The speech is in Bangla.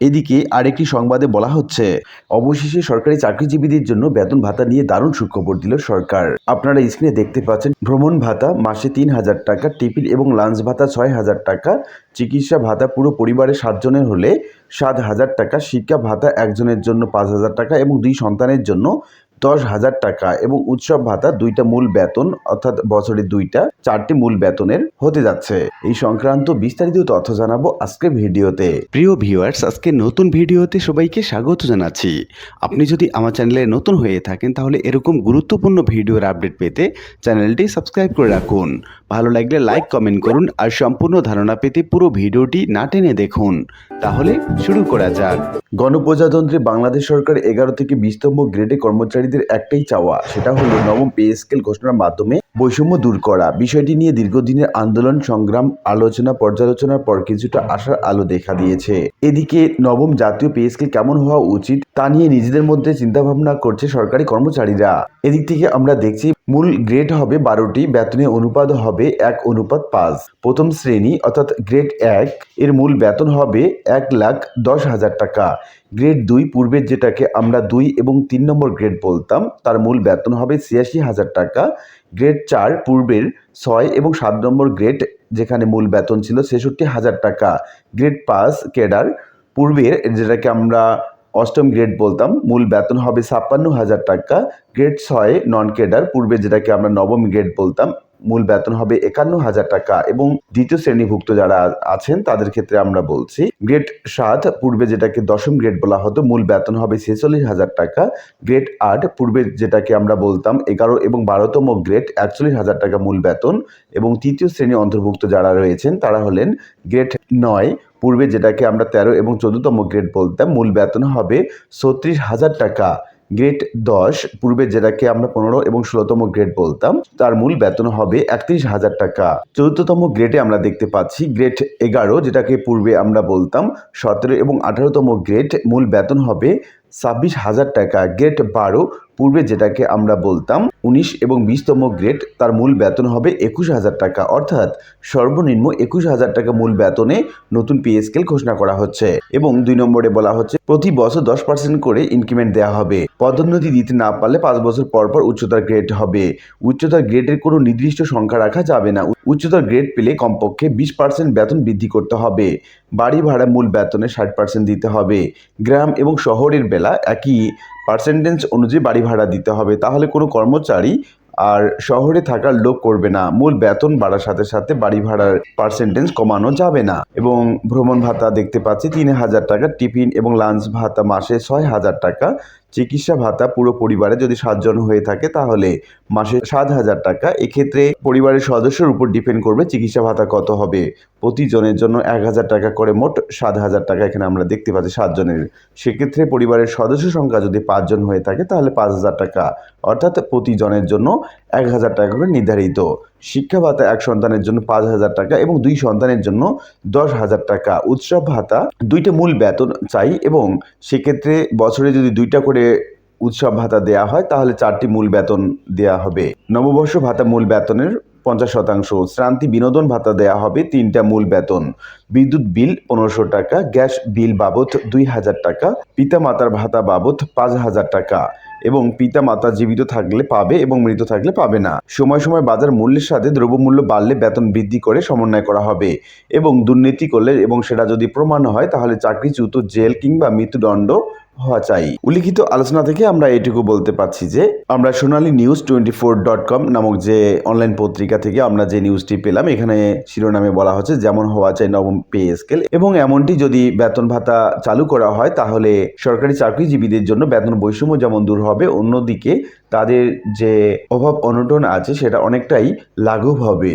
এদিকে আরেকটি সংবাদে বলা হচ্ছে, অবশেষে সরকারি চাকরিজীবীদের জন্য বেতন ভাতা নিয়ে দারুণ সুখবর দিল সরকার। আপনারা স্ক্রিনে দেখতে পাচ্ছেন, ভ্রমণ ভাতা মাসে তিন হাজার টাকা, টিফিন এবং লাঞ্চ ভাতা ছয় হাজার টাকা, চিকিৎসা ভাতা পুরো পরিবারে সাতজনের হলে সাত হাজার টাকা, শিক্ষা ভাতা একজনের জন্য পাঁচ হাজার টাকা এবং দুই সন্তানের জন্য দশ হাজার টাকা এবং উৎসব ভাতা দুইটা মূল বেতন, অর্থাৎ বছরে দুইটা, চারটি মূল বেতনের হতে যাচ্ছে। এই সংক্রান্ত বিস্তারিত তথ্য জানাব আজকে ভিডিওতে। প্রিয় ভিউয়ার্স, আজকে নতুন ভিডিওতে সবাইকে স্বাগত জানাচ্ছি। আপনি যদি আমার চ্যানেলে নতুন হয়ে থাকেন, তাহলে এরকম গুরুত্বপূর্ণ ভিডিওর আপডেট পেতে চ্যানেলটি সাবস্ক্রাইব করে রাখুন। ভালো লাগলে লাইক, কমেন্ট করুন আর সম্পূর্ণ ধারণা পেতে পুরো ভিডিওটি না টেনে দেখুন। তাহলে শুরু করা যাক। গণপ্রজাতন্ত্রে বাংলাদেশ সরকার এগারো থেকে বিশতম গ্রেডে কর্মচারীদের একটাই চাওয়া, সেটা হলো নবম পে স্কেল ঘোষণার মাধ্যমে বৈষম্য দূর করা। বিষয়টি নিয়ে দীর্ঘদিনের আন্দোলন, সংগ্রাম, আলোচনা, পর্যালোচনার পর কিছুটা আশার আলো দেখা দিয়েছে। এদিকে নবম জাতীয় পে স্কেল কেমন হওয়া উচিত তা নিয়ে নিজেদের মধ্যে চিন্তাভাবনা করছে সরকারি কর্মচারীরা। এদিক থেকে আমরা দেখছি মূল গ্রেড হবে বারোটি, বেতনের অনুপাত হবে এক অনুপাত পাঁচ। প্রথম শ্রেণি, অর্থাৎ গ্রেড এক, এর মূল বেতন হবে এক লাখ দশ হাজার টাকা। গ্রেড দুই পূর্বের যেটাকে আমরা দুই এবং তিন নম্বর গ্রেড বলতাম, তার মূল বেতন হবে ছিয়াশি হাজার টাকা। গ্রেড চার পূর্বের ছয় এবং সাত নম্বর গ্রেড, যেখানে মূল বেতন ছিল ছেষট্টি হাজার টাকা। গ্রেড পাঁচ কেডার পূর্বের যেটাকে আমরা অষ্টম গ্রেড বলতাম, মূল বেতন হবে ছাপ্পান্ন হাজার টাকা গ্রেড ছয় নন কেডার পূর্বে যেটাকে আমরা নবম গ্রেড বলতাম, মূল বেতন হবে একান্ন হাজার টাকা এবং দ্বিতীয় শ্রেণীভুক্ত যারা আছেন তাদের ক্ষেত্রে আমরা বলছি গ্রেড সাত, পূর্বে যেটাকে দশম গ্রেড বলা হতো, মূল বেতন হবে ছেচল্লিশ হাজার টাকা গ্রেড আট, পূর্বে যেটাকে আমরা বলতাম এগারো এবং বারোতম গ্রেড একচল্লিশ হাজার টাকা মূল বেতন এবং তৃতীয় শ্রেণি অন্তর্ভুক্ত যারা রয়েছেন তারা হলেন গ্রেড নয় পূর্বে যেটাকে আমরা তেরো এবং চোদ্দতম গ্রেড বলতাম, মূল বেতন হবে ছত্রিশ হাজার টাকা। গ্রেড দশ, পূর্বে যেটাকে আমরা পনেরো এবং ষোলোতম গ্রেড বলতাম, তার মূল বেতন হবে একত্রিশ হাজার টাকা। চতুর্থতম গ্রেডে আমরা দেখতে পাচ্ছি, গ্রেড এগারো, যেটাকে পূর্বে আমরা বলতাম, সতেরো এবং আঠারোতম গ্রেড, মূল বেতন হবে ছাব্বিশ হাজার টাকা। গ্রেড বারো পূর্বে যেটাকে আমরা বলতাম উনিশ এবং বিশতম গ্রেড, তার মূল বেতন হবে একুশ হাজার টাকা। অর্থাৎ সর্বনিম্ন একুশ হাজার টাকা মূল বেতনে নতুন পে স্কেল ঘোষণা করা হচ্ছে এবং দুই নম্বরে বলা হচ্ছে প্রতি বছর দশ পার্সেন্ট করে ইনক্রিমেন্ট দেওয়া হবে। পদোন্নতি দিতে না পারলে পাঁচ বছর পর পর উচ্চতর গ্রেড হবে। উচ্চতার গ্রেডের কোনো নির্দিষ্ট সংখ্যা রাখা যাবে না। উচ্চতার গ্রেড পেলে কমপক্ষে বিশ পার্সেন্ট বেতন বৃদ্ধি করতে হবে। বাড়ি ভাড়া মূল বেতনে ষাট পার্সেন্ট দিতে হবে। গ্রাম এবং শহরের বেলা একই পার্সেন্টেজ অনুযায়ী বাড়ি ভাড়া দিতে হবে। তাহলে কোনো কর্মচারী আর শহরে থাকার লোক করবে না। মূল বেতন বাড়ার সাথে সাথে বাড়ি ভাড়ার পার্সেন্টেজ কমানো যাবে না। এবং ভ্রমণ ভাতা দেখতে পাচ্ছি, তিন হাজার টাকা টিফিন এবং লাঞ্চ ভাতা মাসে ছয় হাজার টাকা চিকিৎসা ভাতা পুরো পরিবারে যদি সাতজন হয়ে থাকে, তাহলে মাসে সাত হাজার টাকা। এক্ষেত্রে পরিবারের সদস্যের উপর ডিপেন্ড করবে চিকিৎসা ভাতা কত হবে। প্রতিজনের জন্য এক হাজার টাকা করে মোট সাত হাজার টাকা এখানে আমরা দেখতে পাচ্ছি সাতজনের। সেক্ষেত্রে পরিবারের সদস্য সংখ্যা যদি পাঁচজন হয়ে থাকে, তাহলে পাঁচ হাজার টাকা। অর্থাৎ প্রতিজনের জন্য এক হাজার টাকা করে নির্ধারিত। শিক্ষা ভাতা এক সন্তানের জন্য পাঁচ হাজার টাকা এবং দুই সন্তানের জন্য দশ হাজার টাকা। উৎসব ভাতা দুইটা মূল বেতন চাই এবং সেক্ষেত্রে বছরে যদি দুইটা করে উৎসব ভাতা দেয়া হয়, তাহলে চারটি মূল বেতন দেয়া হবে। নববর্ষ ভাতা মূল বেতনের পঞ্চাশ শতাংশ, শ্রান্তি বিনোদন ভাতা দেয়া হবে তিনটা মূল বেতন। বিদ্যুৎ বিল পনেরোশো টাকা, গ্যাস বিল বাবদ দুই হাজার টাকা পিতা মাতার ভাতা বাবদ পাঁচ হাজার টাকা। এবং পিতা মাতা জীবিত থাকলে পাবে এবং মৃত থাকলে পাবে না। সময় সময় বাজার মূল্যের সাথে দ্রব্যমূল্য বাড়লে বেতন বৃদ্ধি করে সমন্বয় করা হবে এবং দুর্নীতি করলে এবং সেটা যদি প্রমাণ হয় তাহলে চাকরিচ্যুত জেল কিংবা মৃত্যুদণ্ড হওয়া চাই। উল্লিখিত আলোচনা থেকে আমরা এটুকু বলতে পারছি যে, আমরা Sonali news twenty four dot com নামক যে অনলাইন পত্রিকা থেকে আমরা যে নিউজটি পেলাম, এখানে শিরোনামে বলা হচ্ছে যেমন হওয়া চাই নবম পে স্কেল এবং এমনটি যদি বেতন ভাতা চালু করা হয়, তাহলে সরকারি চাকরিজীবীদের জন্য বেতন বৈষম্য যেমন দূর হবে, অন্যদিকে তাদের যে অভাব অনটন আছে, সেটা অনেকটাই লাঘব হবে।